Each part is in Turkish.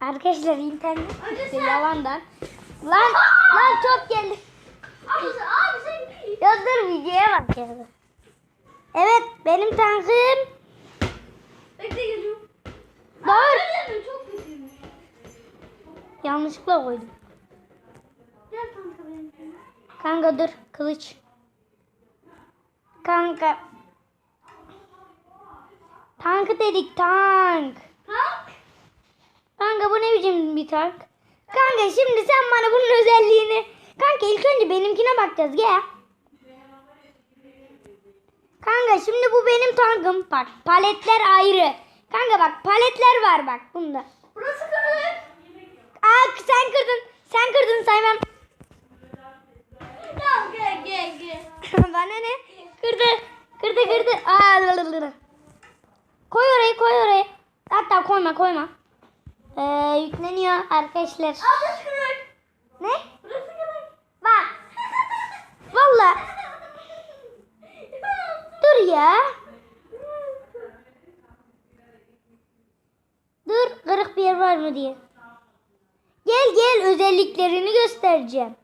Arkadaşlar internet gitti yalandan. Lan lan çok geldi. Abi, abi sen Ya dur videoya bak ya. Evet benim tankım. Bekle geliyorum. Dur. Çok kötüymüş. Yanlışlıkla koydum. Gel kanka benim. Kanka dur kılıç. Kanka. Tank dedik tank. Kanka bu ne biçim bir tank? Kanka şimdi sen bana bunun özelliğini... Kanka ilk önce benimkine bakacağız gel. Kanka şimdi bu benim tankım. Bak paletler ayrı. Kanka bak paletler var bak bunda. Burası kırık. Aa sen kırdın. Sen kırdın saymam. Tamam gel gel gel. Bana ne? Kırdı. Kırdı kırdı. Aa, lalalala. koy orayı koy orayı. Hatta koyma koyma. Ee, yükleniyor arkadaşlar. Ne? Bak. Valla. Dur ya. Dur kırık bir yer var mı diye. Gel gel özelliklerini göstereceğim.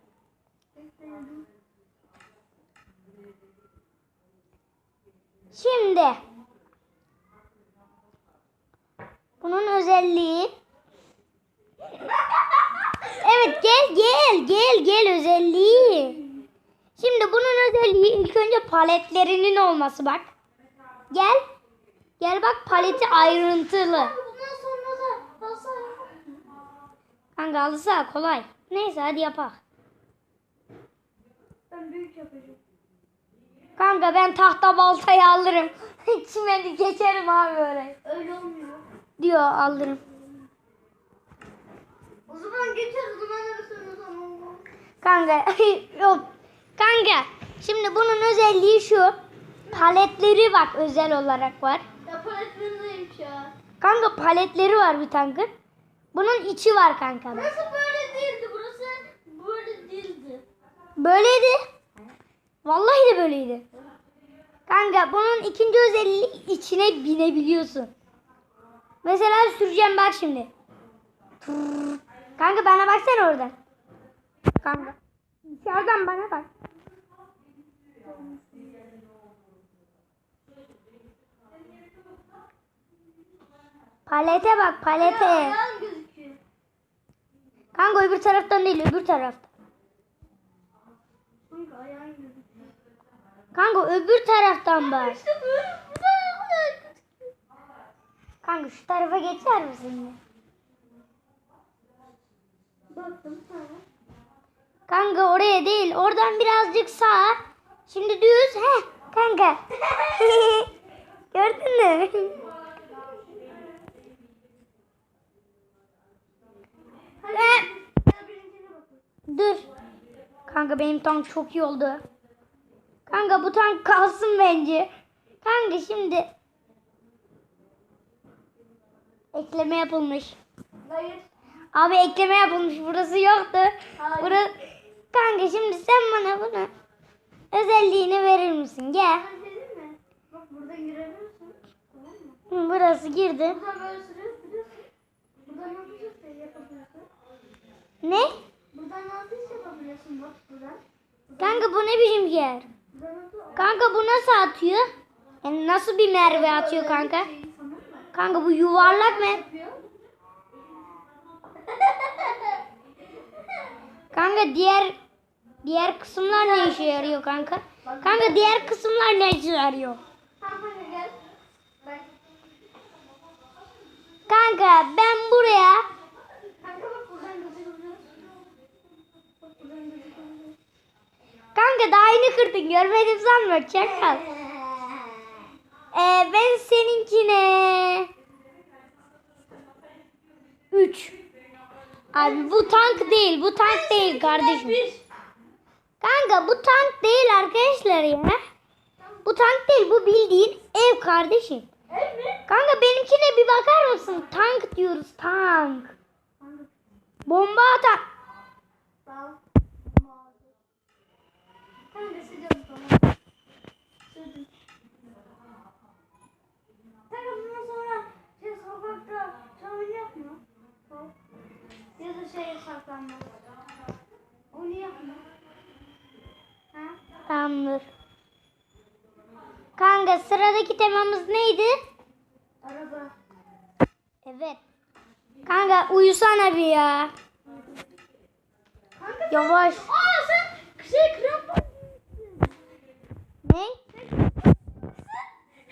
Şimdi bunun özelliği Evet gel gel gel gel özelliği. Şimdi bunun özelliği ilk önce paletlerinin olması bak. Gel. Gel bak paleti ayrıntılı. Kanka alırsa kolay. Neyse hadi yapak. Ben büyük yapacağım. Kanka ben tahta baltayı alırım. Çimeni geçerim abi oraya. Öyle olmuyor. Diyor alırım. Zaman geçer o zaman arasını tamam. Kanka yok. Kanka şimdi bunun özelliği şu. Paletleri bak özel olarak var. Ya paletlerindeymiş ya. Kanka paletleri var bir tankın. Bunun içi var kanka. Burası böyle değildi. Burası böyle değildi. Böyleydi. Vallahi de böyleydi. Kanka bunun ikinci özelliği içine binebiliyorsun. Mesela süreceğim bak şimdi. Tırrrr. Kanka bana baksana oradan. Kanka. Dışarıdan bana bak. Palete bak palete. Kanka öbür taraftan değil öbür taraftan. Kanka öbür taraftan bak. Kanka şu tarafa geçer misin? Baktım tamam. Kanka oraya değil. Oradan birazcık sağa. Şimdi düz. He kanka. Gördün mü? Dur. Kanka benim tank çok iyi oldu. Kanka bu tank kalsın bence. Kanka şimdi ekleme yapılmış. Hayır. Abi ekleme yapılmış. Burası yoktu. Hayır. Burası... Kanka şimdi sen bana bunu özelliğini verir misin? Gel. Mi? Bak burada girebilirsin. Tamam mı? Burası girdi. Buradan böyle sürüyorsun. nasıl şey yapabiliyorsun? Ne? Buradan nasıl iş yapabiliyorsun bak buradan. Kanka bu ne biçim yer? Kanka bu nasıl atıyor? Yani nasıl bir merve atıyor kanka? Mı? Kanka bu yuvarlak mı? Kanka diğer diğer kısımlar ne işe yarıyor kanka? Kanka diğer kısımlar ne işe yarıyor? Kanka ben buraya. Kanka daha yeni kırdın görmedim sanma çakal. Ee, ben seninkine 3 Abi bu tank değil bu tank değil kardeşim. Kanka bu tank değil arkadaşlar ya. Bu tank değil bu bildiğin ev kardeşim. Kanka benimkine bir bakar mısın? Tank diyoruz tank. Bomba atan. Kanka sıcak tamam. Sürdüm. Kanka bundan sonra şey sokakta çamur yapma. Tamam. Şey saklanma. Onu yapma. Ha? Tamamdır. Kanka sıradaki temamız neydi? Araba. Evet. Kanka uyusana bir ya. Kanka Yavaş. Aa sen şey krampon. Ne?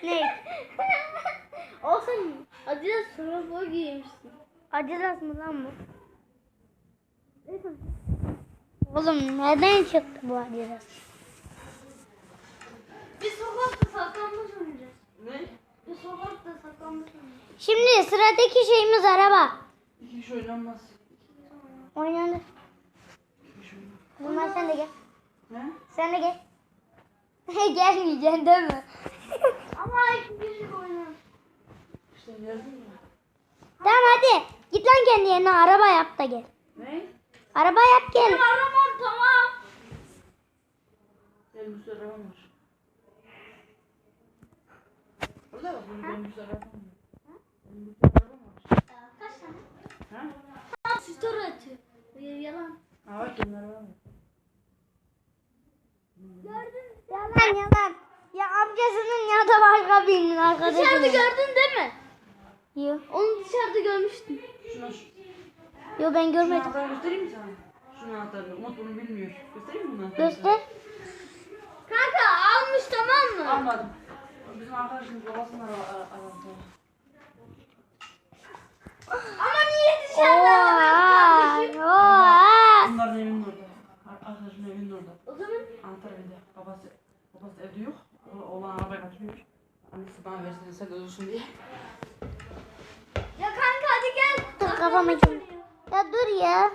Ne? o sen Adidas krampon giymişsin. Adidas mı lan bu? Oğlum nereden çıktı bu Adidas? Biz sokakta saklanmaç oynayacağız. Ne? Biz sokakta saklanmaç oynayacağız. Şimdi sıradaki şeyimiz araba. İki kişi oynanmaz. Oynanır. Bunlar sen de gel. Ne? Sen de gel. Gelmeyeceksin değil mi? Ama iki kişi oynar. İşte yazdım ya. tamam hadi. Git lan kendi yerine araba yap da gel. Ne? Araba yap gel. Benim arabam tamam. Benim bir sürü arabam var. Orada bak benim, benim bir sürü arabam var. Benim bir sürü arabam var. Kaç tane? Ha? Tamam story atıyor. Yalan. Ha bak benim arabam var. Gördün. Yalan yalan. Ya amcasının ya da başka birinin arkadaşı. Dışarıda gördün değil mi? Yok. Onu dışarıda görmüştüm. Şuna şu. Yok ben Şunu görmedim. anahtarını göstereyim mi sana? Şunu anahtarını. Umut bunu bilmiyor. Göstereyim mi bunu? Göster. Kanka almış tamam mı? Almadım. Bizim arkadaşımız babasının araba arabası. Ama niye dışarıda? Oha. Oha. Bunların evinin orada. Ar- Arkadaşımın evinin orada. O zaman Anahtar evinde. Babası, babası evde yok. O- Oğlan arabaya kaçmıyor. Annesi bana versin sen de olsun diye. ya kanka hadi gel. Dur kafam acıyor. Ya dur ya.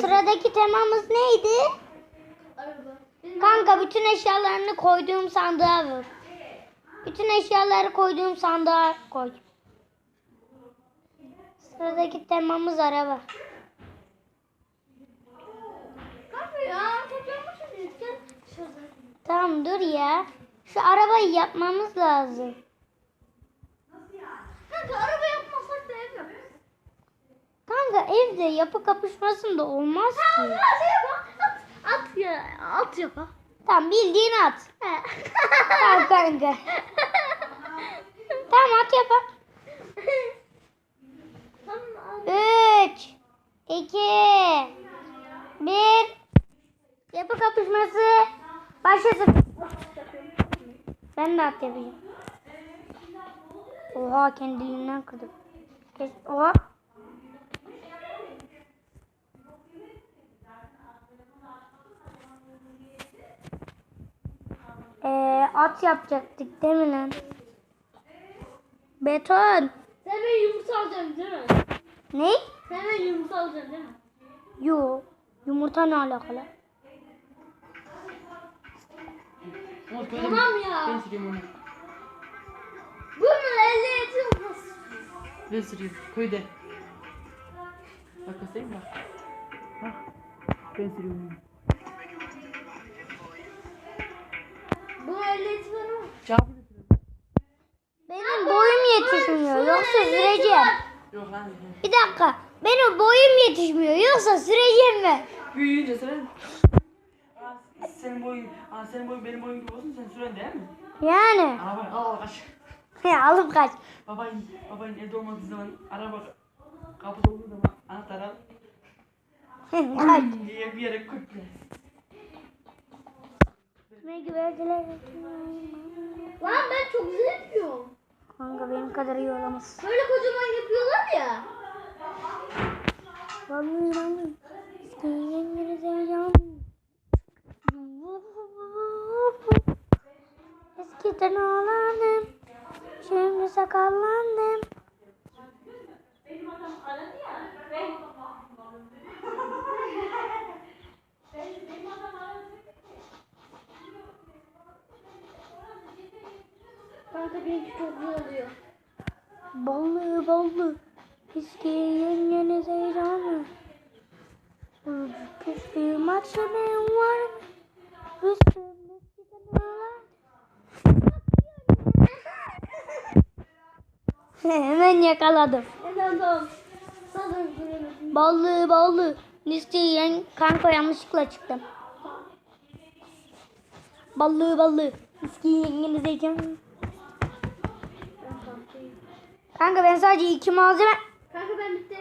Sıradaki temamız neydi? Kanka bütün eşyalarını koyduğum sandığa vur. Bütün eşyaları koyduğum sandığa koy. Sıradaki temamız araba. Tamam dur ya. Şu arabayı yapmamız lazım. Kanka araba yaparız. Kanka evde yapı kapışmasında olmaz ki. ya. At, at ya. At ha. Tamam bildiğin at. Tamam kanka. Tamam at yap at. Tamam. 3 2 1 Yapı kapışması başlasın. Ben de at yapacağım. Oha kendiliğinden kırdım. Oha. Ee, at yapacaktık değil mi lan? Beton. Sen ben yumurta alacaksın değil mi? Ne? Sen ben yumurta alacaksın değil mi? Yo. Yumurta ne alakalı? Umut böyle Tamam ya. Ben süreyim onu. Bunun ehliyeti olmaz. Ben süreyim. Koy de. Bak göstereyim mi bak. Bak. Ben sürüyorum onu. Benim boyum yetişmiyor. Yoksa süreceğim. Yok lan. Bir dakika. Benim boyum yetişmiyor. Yoksa süreceğim ben. Büyüyünce. Aa, Senin boyun, aa, senin boyun benim boyum gibi olsun sen süren değil mi? Yani. Araba al kaç. Alıp kaç. Babayın, babayın evde olmadığı zaman araba kapıda olduğu zaman anahtar al. kaç. diye bir yere kökle. Ne güverciler. Lan ben çok güzel yapıyorum. Kanka benim kadar iyi olamaz. Böyle kocaman yapıyorlar ya. Vallahi ben İsteyeceğim seveceğim. Eskiden oğlandım. Şimdi sakallandım. Kanka benimki çok güzel oluyor. Ballı ballı. Eski yengeniz heyecanlı. Küstü maçı ben var. Rüstüm eskiden oğlan. Hemen yakaladım. Göremedim. Ballı ballı. Listeyen kanka yanlışlıkla çıktım. Ballı ballı. Viski yengenize yiyeceğim. Kanka ben sadece iki malzeme Kanka ben bitti.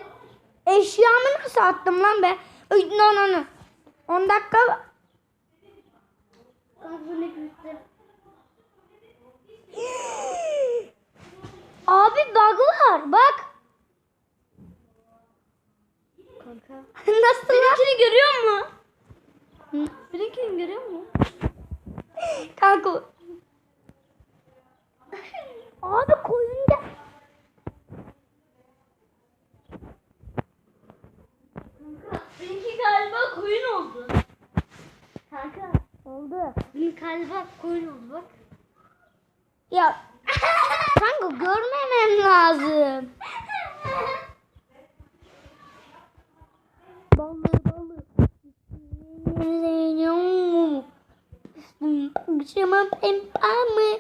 eşyamı nasıl attım lan ben? No no no. 10 dakika Kanka bu ne bitti. Abi bug var bak. Kanka. Nasıl Benimkini görüyor musun? Benimkini görüyor musun? Kanka. Abi koyun da. Kanka benimki galiba koyun oldu. Kanka Oldu. benim galiba koyun oldu bak. Ya kanka görmemem lazım. Balı balı. Akşama pempamı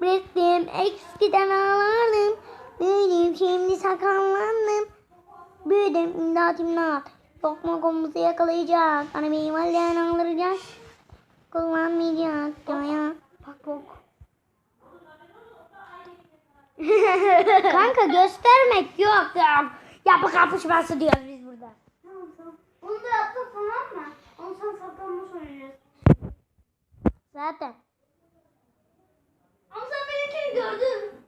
Bıraktım eskiden ağlardım Büyüdüm şimdi sakallandım Büyüdüm imdat imdat Lokma komusu yakalayacak Bana benim halden aldıracak Kullanmayacak ya Bak bak. Kanka göstermek yok ya. Yapı kapışması diyoruz biz burada. Tamam tamam. Onu da yaptık tamam mı? Onu sen saklanmış oynayacağız. Zaten. Ama sen benimkini gördün.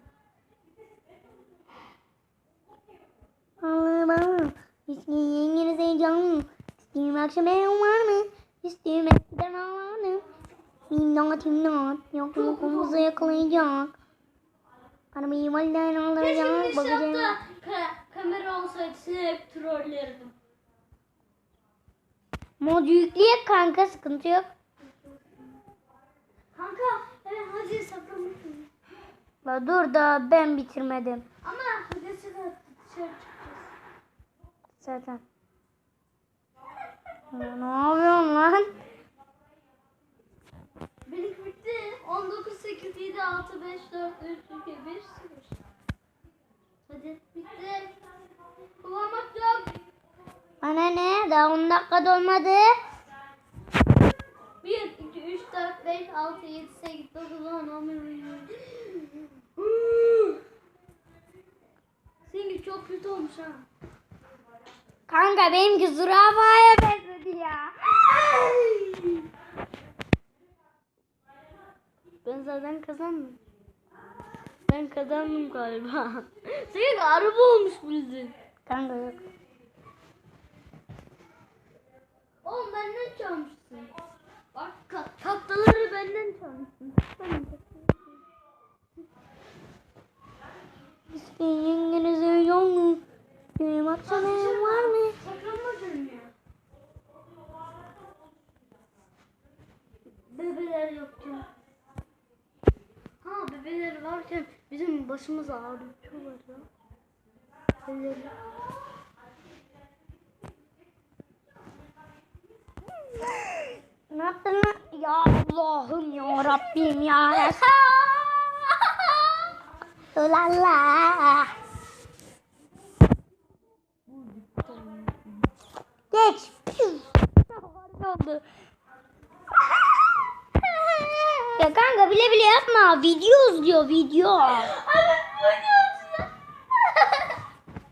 Allah'ım İsteyin yengenize canım. İsteyin akşam ev var mı? İsteyin eskiden ağlardım. İmdat imdat. Yok lokumuzu yakalayacak. Keşke aldıracak. bir Bakacağım. ka- kamera olsaydı seni hep trollerdim. Mod yükleyek kanka sıkıntı yok. Kanka evet hadi saklanmış mıyım? La dur da ben bitirmedim. Ama hadi çıkar dışarı çıkacağız. Zaten. Ne yapıyorsun lan? Benimki bitti. 19, 8, 7, 6, 5, 4, 3, 2, 1, 0. Hadi bitti. Kullanmak yok. Bana ne? Daha 10 dakika dolmadı. 1, 2, 3, 4, 5, 6, 7, 8, 9, 10, 11, 12. Seninki çok kötü olmuş ha. Kanka benimki zürafaya benzedi ya. Ben zaten kazandım. Ben kazandım galiba. Senin araba olmuş bizim. Kanka yok. Oğlum benden çalmışsın. Bak tatlıları benden çalmışsın. İsteyin yengenize mu? Benim akşam evim var mı? Bebeler yokken. Ha bebeler varken bizim başımız ağrıtıyorlar ya. Bebeleri. Ne yaptın lan? Ya Allah'ım ya Rabbim ya. Ulala. Geç. Harika oldu. ya kanka bile bile yapma. Video izliyor video.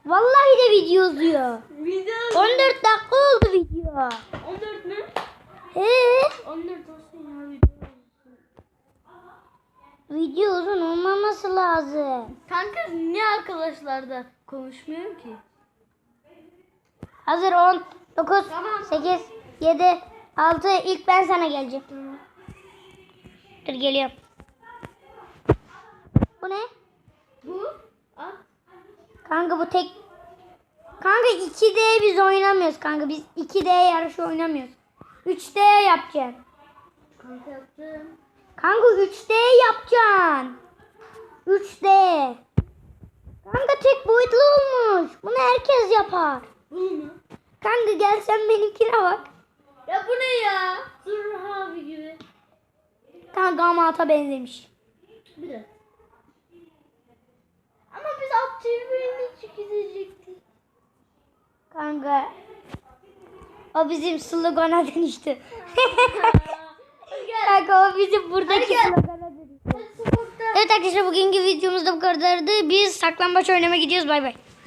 Vallahi de video izliyor. Video 14 dakika oldu video. 14 mü? He? 14 olsun ya video. Video uzun olmaması lazım. Kanka niye arkadaşlar da konuşmuyor ki? Hazır 10, 9, Tamam. 8, 7, 6. İlk ben sana geleceğim. Dur geliyorum. Bu ne? Bu at. Kanka bu tek... Kanka 2D biz oynamıyoruz kanka. Biz 2D yarışı oynamıyoruz. 3D yapacaksın. Kanka yaptım. Kanka 3D yapacaksın. 3D. Kanka tek boyutlu olmuş. Bunu herkes yapar. Bunu mu? Kanka gel sen benimkine bak. Ya bu ne ya? Zurra abi gibi. Kanka ama ata benzemiş. Biraz. Ama biz at çevirmeyi gidecektik. Kanka. O bizim slogana dönüştü. Kanka o bizim buradaki slogana dönüştü. Evet arkadaşlar bugünkü videomuz da bu kadardı. Biz saklambaç oynamaya gidiyoruz. Bay bay.